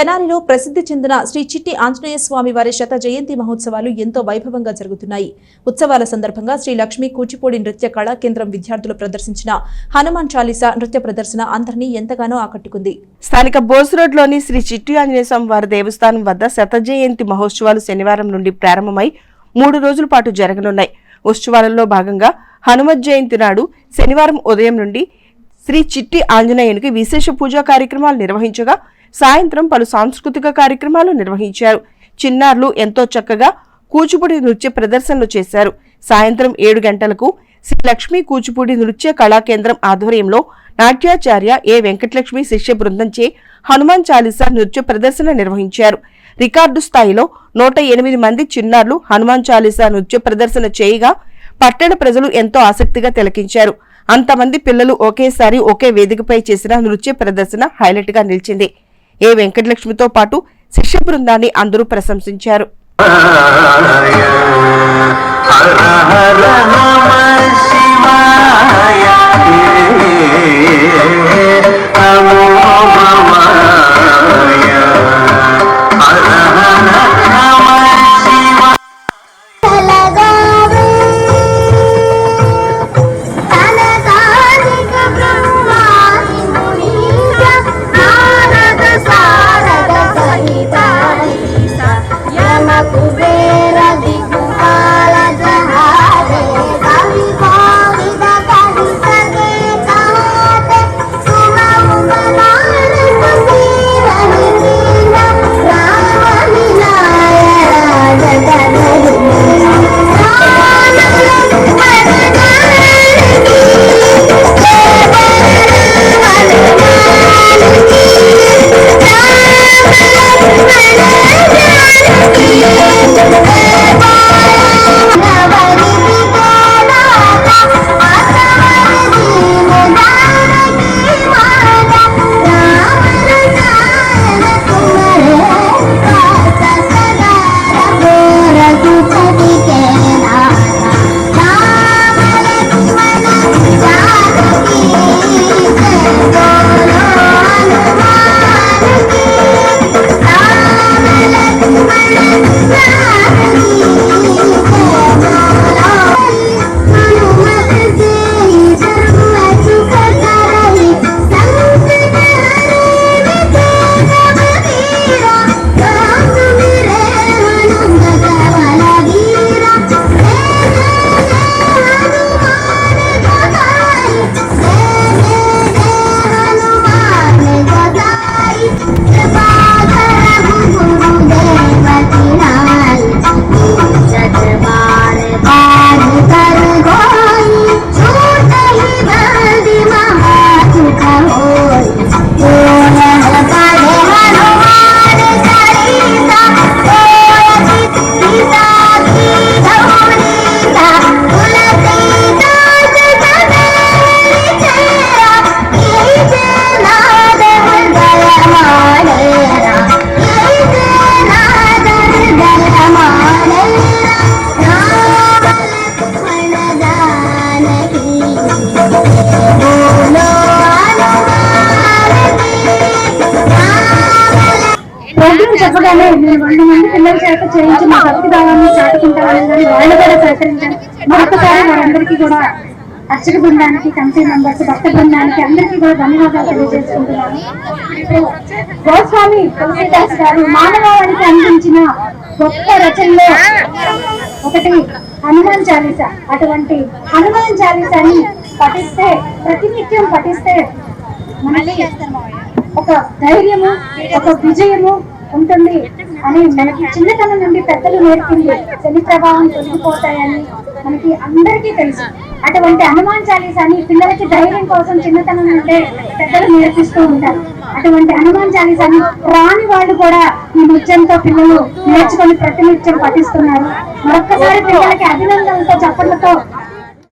తెనాలిలో ప్రసిద్ధి చెందిన శ్రీ చిట్టి ఆంజనేయ స్వామి వారి శత జయంతి మహోత్సవాలు ఎంతో వైభవంగా జరుగుతున్నాయి. ఉత్సవాల సందర్భంగా శ్రీ లక్ష్మి కూచిపూడి నృత్య కళా కేంద్రం విద్యార్థులు ప్రదర్శించిన హనుమాన్ చాలీసా నృత్య ప్రదర్శన అందరినీ ఎంతగానో ఆకట్టుకుంది. స్థానిక బోస్ రోడ్లోని శ్రీ చిట్టి ఆంజనేయ స్వామి వారి దేవస్థానం వద్ద శత జయంతి మహోత్సవాలు శనివారం నుండి ప్రారంభమై మూడు రోజుల పాటు జరగనున్నాయి. ఉత్సవాలలో భాగంగా హనుమత్ జయంతి నాడు శనివారం ఉదయం నుండి శ్రీ చిట్టి ఆంజనేయునికి విశేష పూజా కార్యక్రమాలు నిర్వహించగా సాయంత్రం పలు సాంస్కృతిక కార్యక్రమాలు నిర్వహించారు. చిన్నారులు ఎంతో చక్కగా కూచిపూడి నృత్య ప్రదర్శనలు చేశారు. సాయంత్రం ఏడు గంటలకు శ్రీ లక్ష్మీ కూచిపూడి నృత్య కళాకేంద్రం ఆధ్వర్యంలో నాట్యాచార్య ఏ వెంకటలక్ష్మి శిష్య బృందంచే హనుమాన్ చాలీసా నృత్య ప్రదర్శన నిర్వహించారు. రికార్డు స్థాయిలో నూట ఎనిమిది మంది చిన్నారులు హనుమాన్ చాలీసా నృత్య ప్రదర్శన చేయగా పట్టణ ప్రజలు ఎంతో ఆసక్తిగా తిలకించారు. అంతమంది పిల్లలు ఒకేసారి ఒకే వేదికపై చేసిన నృత్య ప్రదర్శన హైలైట్గా నిలిచింది. ఏ వెంకటలక్ష్మితో పాటు శిష్య బృందాన్ని అందరూ ప్రశంసించారు. Lago చెప్పగానే నేను మంది పిల్లల చేత చేయించి మా భక్తి భావాన్ని చాటుకుంటామని వాళ్ళు కూడా సహకరించారు మరొకసారి వారందరికీ కూడా అర్చక బృందానికి కమిటీ మెంబర్స్ భక్త బృందానికి అందరికీ కూడా ధన్యవాదాలు తెలియజేసుకుంటున్నాను. గోస్వామి తులసిదాస్ గారు మానవాళికి అందించిన గొప్ప రచనలో ఒకటి హనుమాన్ చాలీస. అటువంటి హనుమాన్ చాలీసాని పఠిస్తే ప్రతినిత్యం పఠిస్తే మనకి ఒక ధైర్యము ఒక విజయము ఉంటుంది అని మనకి చిన్నతనం నుండి పెద్దలు నేర్పింది శని ప్రభావం తొలగిపోతాయని మనకి అందరికీ తెలుసు. అటువంటి హనుమాన్ చాలీసాని పిల్లలకి ధైర్యం కోసం చిన్నతనం నుండే పెద్దలు నేర్పిస్తూ ఉంటారు. అటువంటి హనుమాన్ చాలీసాని రాని వాళ్ళు కూడా ఈ నృత్యంతో పిల్లలు నేర్చుకొని ప్రతినిత్యం పఠిస్తున్నారు. మరొక్కసారి పిల్లలకి అభినందనలతో చప్పట్లతో